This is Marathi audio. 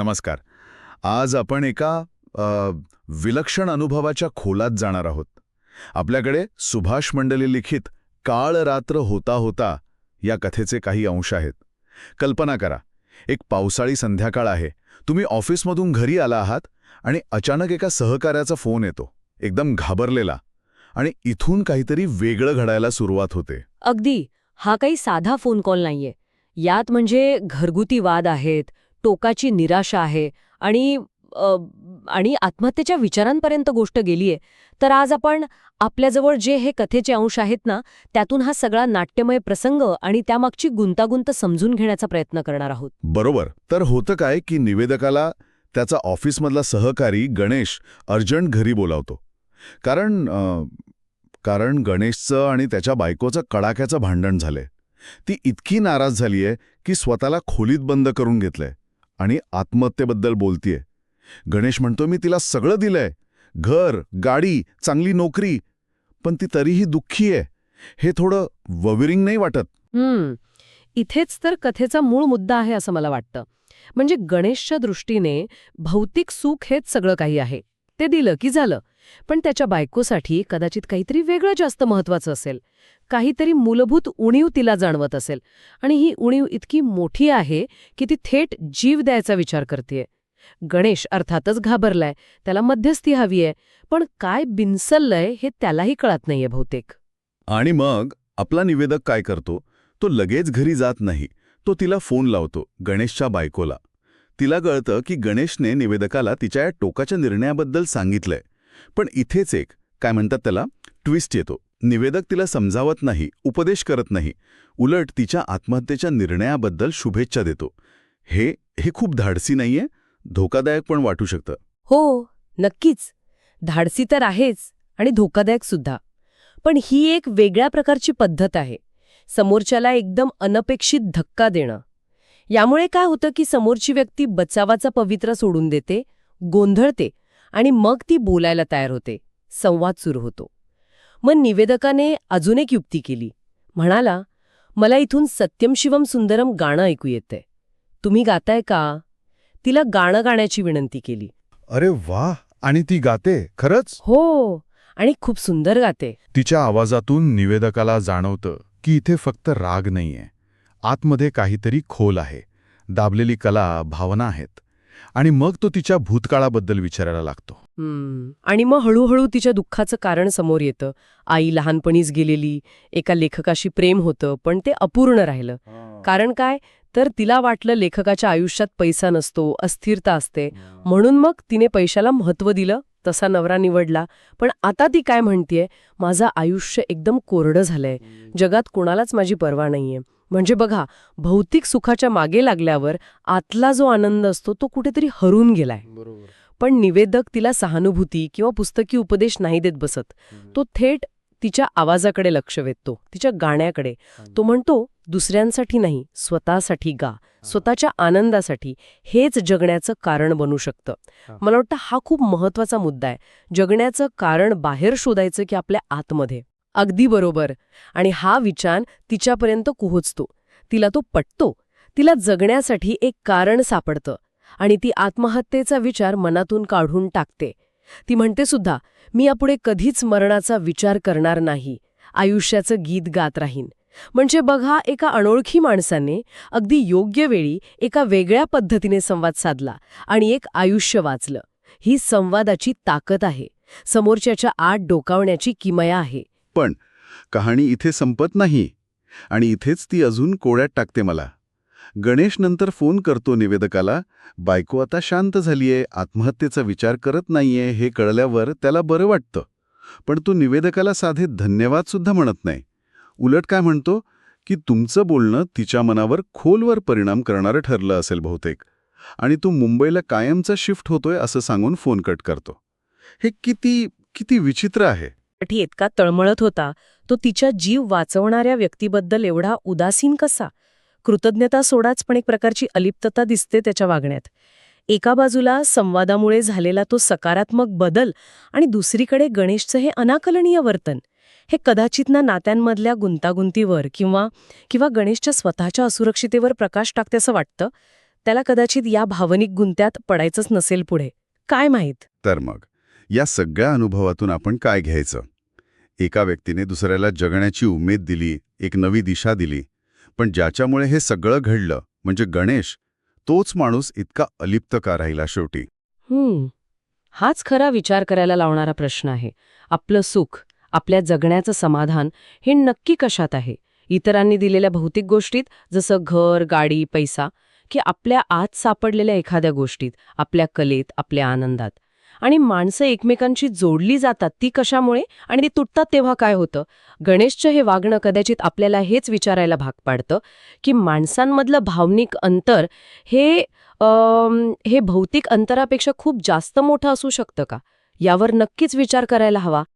नमस्कार. आज आपण एका विलक्षण अनुभवाच्या खोलात जाणार आहोत. आपल्याकडे सुभाष मंडली लिखित काळ रात्र होता होता या कथेचे काही अंश आहेत. कल्पना करा एक पावसाळी संध्याकाळ आहे तुम्ही ऑफिसमधून घरी आला आहात आणि अचानक एका सहकार्याचा फोन येतो एकदम घाबरलेला आणि इथून काहीतरी वेगळं घडायला सुरुवात होते. अगदी हा काही साधा फोन कॉल नाहीये. यात म्हणजे घरगुती वाद आहेत टोकाची निराशा आहे आणि आणि आत्महत्येच्या विचारांपर्यंत गोष्ट गेलीये. तर आज आपण आपल्याजवळ जे हे कथेचे अंश आहेत ना त्यातून हा सगळा नाट्यमय प्रसंग आणि त्यामागची गुंतागुंत समजून घेण्याचा प्रयत्न करणार आहोत. बरोबर. तर होतं काय की निवेदकाला त्याचा ऑफिसमधला सहकारी गणेश अर्जंट घरी बोलावतो. कारण कारण गणेशचं आणि त्याच्या बायकोचं कडाक्याचं भांडण झालंय. ती इतकी नाराज झालीये की स्वतःला खोलीत बंद करून घेतलंय. आणि आत्महत्येबद्दल बोलतीये. गणेश म्हणतो मी तिला सगळं दिलंय. घर गाडी चांगली नोकरी. पण ती तरीही दुःखी आहे. हे थोडं वविरिंग नाही वाटत. इथेच तर कथेचा मूळ मुद्दा आहे असं मला वाटतं. म्हणजे गणेशच्या दृष्टीने भौतिक सुख हेच सगळं काही आहे. ते दिलं की झालं. पण त्याच्या बायकोसाठी कदाचित काहीतरी वेगळं जास्त महत्वाचं असेल. काहीतरी मूलभूत उणीव तिला जाणवत असेल. आणि ही उणीव इतकी मोठी आहे की ती थेट जीव द्यायचा विचार करतेय. गणेश अर्थातच घाबरलाय. त्याला मध्यस्थी हवीय. पण काय बिनसललंय हे त्यालाही कळत नाहीये बहुतेक. आणि मग आपला निवेदक काय करतो? तो लगेच घरी जात नाही. तो तिला फोन लावतो गणेशच्या बायकोला. तिला कळतं की गणेशने निवेदकाला तिच्या या टोकाच्या निर्णयाबद्दल सांगितलंय. पण इथेच एक काय म्हणतात त्याला? ट्विस्ट येतो. निवेदक तिला समजावत नाही उपदेश करत नाही. उलट तिच्या आत्महत्येच्या निर्णयाबद्दल शुभेच्छा देतो. हे हे खूप धाडसी नाहीये? धोकादायक पण वाटू शकतं. हो नक्कीच. धाडसी तर आहेच आणि धोकादायक सुद्धा. पण ही एक वेगळ्या प्रकारची पद्धत आहे. समोरच्याला एकदम अनपेक्षित धक्का देणं. यामुळे काय होतं की समोरची व्यक्ती बचावाचा पवित्रा सोडून देते गोंधळते आणि मग ती बोलायला तयार होते. संवाद सुरू होतो. मग निवेदकाने अजून एक युक्ती केली. म्हणाला मला इथून सत्यम शिवम सुंदरम गाणं ऐकू येतंय. तुम्ही गाताय का? तिला गाणं गाण्याची विनंती केली. अरे वा आणि ती गाते खरंच? हो आणि खूप सुंदर गाते. तिच्या आवाजातून निवेदकाला जाणवतं की इथे फक्त राग नाहीये. आतमध्ये काहीतरी खोल आहे. दाबलेली कला भावना आहेत. आणि मग तो तिच्या भूतकाळाबद्दल विचारायला लागतो. आणि मग हळूहळू तिच्या दुःखाचं कारण समोर येतं. आई लहानपणीच गेलेली एका लेखकाशी प्रेम होतं पण ते अपूर्ण राहिलं. कारण काय? तर तिला वाटलं लेखकाच्या आयुष्यात पैसा नसतो अस्थिरता असते. म्हणून मग तिने पैशाला महत्त्व दिलं. तसा नवरा निवडला. पण आता ती काय म्हणतीये? माझं आयुष्य एकदम कोरडं झालंय. जगात कोणालाच माझी पर्वा नाहीये. म्हणजे बघा भौतिक सुखाच्या मागे लागल्यावर आतला जो आनंद असतो तो कुठेतरी हरून गेलाय. पण निवेदक तिला सहानुभूती किंवा पुस्तकी उपदेश नाही देत बसत. तो थेट तिच्या आवाजाकडे लक्ष वेधतो तिच्या गाण्याकडे. तो म्हणतो दुसऱ्यांसाठी नाही स्वतःसाठी गा स्वतःच्या आनंदासाठी. हेच जगण्याचं कारण बनू शकतं. मला वाटतं हा खूप महत्त्वाचा मुद्दा आहे. जगण्याचं कारण बाहेर शोधायचं की आपल्या आतमध्ये. अगदी बरोबर. आणि हा विचार तिच्यापर्यंत पोहोचतो. तिला तो पटतो. तिला जगण्यासाठी एक कारण सापडतं. आणि ती आत्महत्येचा विचार मनातून काढून टाकते. ती म्हणते सुद्धा मी यापुढे कधीच मरणाचा विचार करणार नाही. आयुष्याचं गीत गात राहीन. म्हणजे बघा एका अनोळखी माणसाने अगदी योग्य वेळी एका वेगळ्या पद्धतीने संवाद साधला आणि एक आयुष्य वाचलं. ही संवादाची ताकद आहे. समोरच्याच्या आत डोकावण्याची किमया आहे. पण कहाणी इथे संपत नाही आणि इथेच ती अजून कोड्यात टाकते मला. गणेश नंतर फोन करतो निवेदकाला बायको आता शांत झालीये आत्महत्येचा विचार करत नाहीये हे कळल्यावर त्याला बरं वाटतं. पण तो निवेदकाला साधे धन्यवाद सुद्धा म्हणत नाही. उलट काय म्हणतो की तुमचं बोलणं तिच्या मनावर खोलवर परिणाम करणारं ठरलं असेल बहुतेक. आणि तो मुंबईला कायमचा शिफ्ट होतोय असं सांगून फोन कट करतो. हे किती किती विचित्र आहे. इतका तळमळत होता. तो तिच्या जीव वाचवणाऱ्या व्यक्तीबद्दल एवढा उदासीन कसा? कृतज्ञता सोडाच पण एक प्रकारची अलिप्तता दिसते त्याच्या वागण्यात. एका बाजूला संवादामुळे झालेला तो सकारात्मक बदल आणि दुसरीकडे गणेशचं हे अनाकलनीय वर्तन. हे कदाचित ना नात्यांमधल्या गुंतागुंतीवर किंवा किंवा गणेशच्या स्वतःच्या असुरक्षितेवर प्रकाश टाकते असं वाटतं? त्याला कदाचित या भावनिक गुंत्यात पडायचंच नसेल पुढे. काय माहीत? तर मग या सगळ्या अनुभवातून आपण काय घ्यायचं? एका व्यक्तीने दुसऱ्याला जगण्याची उमेद दिली एक नवी दिशा दिली पण ज्याच्यामुळे हे सगळं घडलं म्हणजे गणेश तोच माणूस इतका अलिप्त का राहिला शेवटी? हाच खरा विचार करायला लावणारा प्रश्न आहे. आपलं सुख आपल्या जगण्याचं समाधान हे नक्की कशात आहे? इतरांनी दिलेल्या भौतिक गोष्टीत जसं घर गाडी पैसा की आपल्या आत सापडलेल्या एखाद्या गोष्टीत आपल्या कलेत आपल्या आनंदात. आणि माणसं एकमेकांशी जोडली जातात ती कशामुळे? आणि ती तुटतात तेव्हा काय होतं? गणेशचं हे वागणं कदाचित आपल्याला हेच विचारायला भाग पाडतं की माणसांमधलं भावनिक अंतर हे आ, हे भौतिक अंतरापेक्षा खूप जास्त मोठं असू शकतं का? यावर नक्कीच विचार करायला हवा.